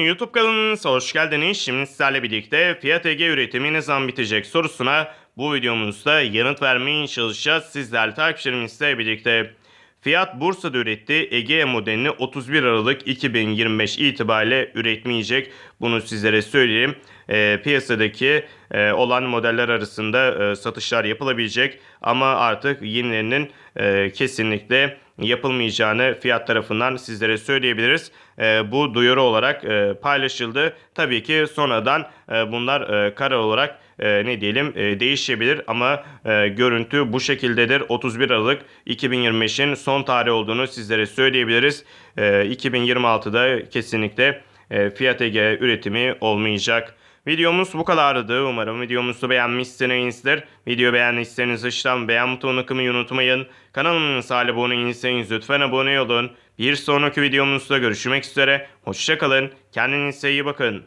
YouTube kanalınıza hoş geldiniz. Şimdi sizlerle birlikte Fiat Ege üretimi ne zaman bitecek sorusuna bu videomuzda yanıt vermeye çalışacağız. Sizlerle takipçilerimizle birlikte. Fiat Bursa'da ürettiği Egea modelini 31 Aralık 2025 itibariyle üretmeyecek. Bunu sizlere söyleyeyim. E, piyasadaki e, olan modeller arasında e, satışlar yapılabilecek ama artık yenilerinin e, kesinlikle yapılmayacağını fiyat tarafından sizlere söyleyebiliriz. Bu duyuru olarak paylaşıldı. Tabii ki sonradan bunlar e, karar olarak ne diyelim değişebilir ama görüntü bu şekildedir. 31 Aralık 2025'in son tarih olduğunu sizlere söyleyebiliriz. E, 2026'da kesinlikle Fiat Ege üretimi olmayacak. Videomuz bu kadardı. Umarım videomuzu beğenmişsinizdir. Video beğendiyseniz aşağıdan beğen butonuna kılmayı unutmayın. Kanalımıza abone değilseniz lütfen abone olun. Bir sonraki videomuzda görüşmek üzere. Hoşçakalın. Kendinize iyi bakın.